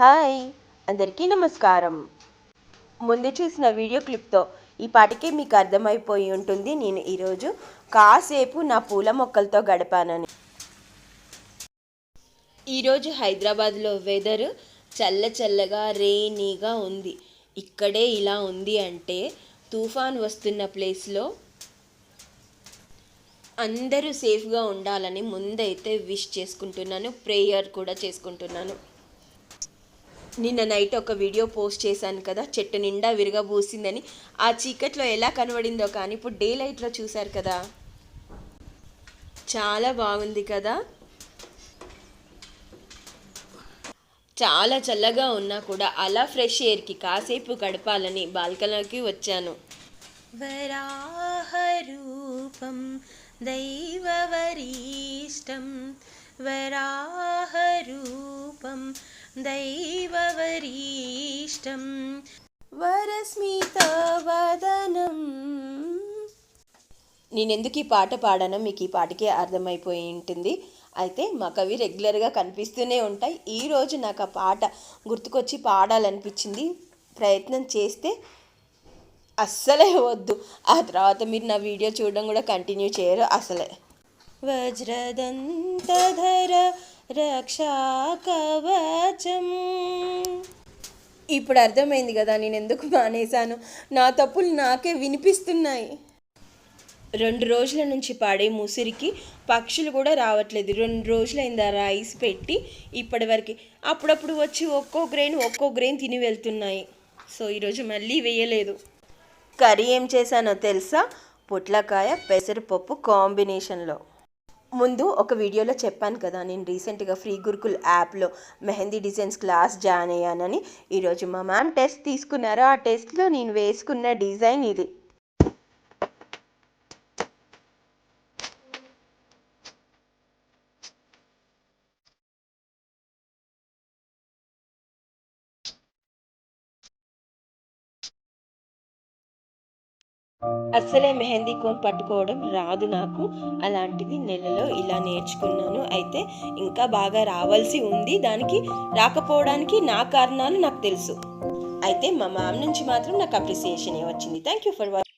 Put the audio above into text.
Hi అందరికీ నమస్కారం. ముందు చూసిన వీడియో క్లిప్తో ఈ పాటికే మీకు అర్థమైపోయి ఉంటుంది నేను ఈరోజు కాసేపు నా పూల మొక్కలతో గడిపానని. ఈరోజు హైదరాబాద్లో వెదర్ చల్ల చల్లగా రెయినీగా ఉంది. ఇక్కడే ఇలా ఉంది అంటే తుఫాన్ వస్తున్న ప్లేస్లో అందరూ సేఫ్గా ఉండాలని ముందైతే విష్ చేసుకుంటున్నాను ప్రేయర్ కూడా చేసుకుంటున్నాను. నిన్న నైట్ ఒక వీడియో పోస్ట్ చేశాను కదా చెట్టు నిండా విరగబూసిందని. ఆ చీకట్లో ఎలా కనబడిందో కానీ ఇప్పుడు డే లైట్లో చూశారు కదా. చాలా బాగుంది కదా. చాలా చల్లగా ఉన్నా కూడా అలా ఫ్రెష్ ఎయిర్కి కాసేపు గడపాలని బాల్కనీకి వచ్చాను. వరాహరూపం దైవవరీష్టం. వరాహరూపం దైవవరీష్టం వరస్మితవదనం నేను ఎందుకు ఈ పాట పాడానో మీకు ఈ పాటకే అర్థమైపోయి ఉంటుంది. అయితే మా కవి రెగ్యులర్గా కనిపిస్తూనే ఉంటాయి. ఈరోజు నాకు ఆ పాట గుర్తుకొచ్చి పాడాలనిపించింది. ప్రయత్నం చేస్తే అస్సలే వద్దు. ఆ తర్వాత మీరు నా వీడియో చూడడం కూడా కంటిన్యూ చేయరు అసలే. వజ్రదంతధర రక్షాకవచం. ఇప్పుడు అర్థమైంది కదా నేను ఎందుకు మానేశాను? నా తప్పులు నాకే వినిపిస్తున్నాయి. రెండు రోజుల నుంచి పాడే ముసిరికి పక్షులు కూడా రావట్లేదు. రెండు రోజులైంది ఆ రైస్ పెట్టి ఇప్పటివరకు అప్పుడప్పుడు వచ్చి ఒక్కో గ్రెయిన్ ఒక్కో గ్రెయిన్ తిని వెళ్తున్నాయి. సో ఈరోజు మళ్ళీ వేయలేదు. కర్రీ ఏం చేశానో తెలుసా? పొట్లకాయ పెసరపప్పు కాంబినేషన్లో. ముందు ఒక వీడియోలో చెప్పాను కదా నేను రీసెంట్గా ఫ్రీ గురుకుల్ యాప్లో మెహందీ డిజైన్స్ క్లాస్ జాయిన్ అయ్యానని. ఈరోజు మా మ్యామ్ టెస్ట్ తీసుకున్నారు. ఆ టెస్ట్లో నేను వేసుకున్న డిజైన్ ఇది. అస్సలే మెహందీ కోన్ పట్టుకోవడం రాదు నాకు. అలాంటిది నెలలో ఇలా నేర్చుకున్నాను. అయితే ఇంకా బాగా రావాల్సి ఉంది. దానికి రాకపోవడానికి నా కారణాలు నాకు తెలుసు. అయితే మా మామ్ నుంచి మాత్రం నాకు అప్రిసియేషన్ వచ్చింది. Thank you for watching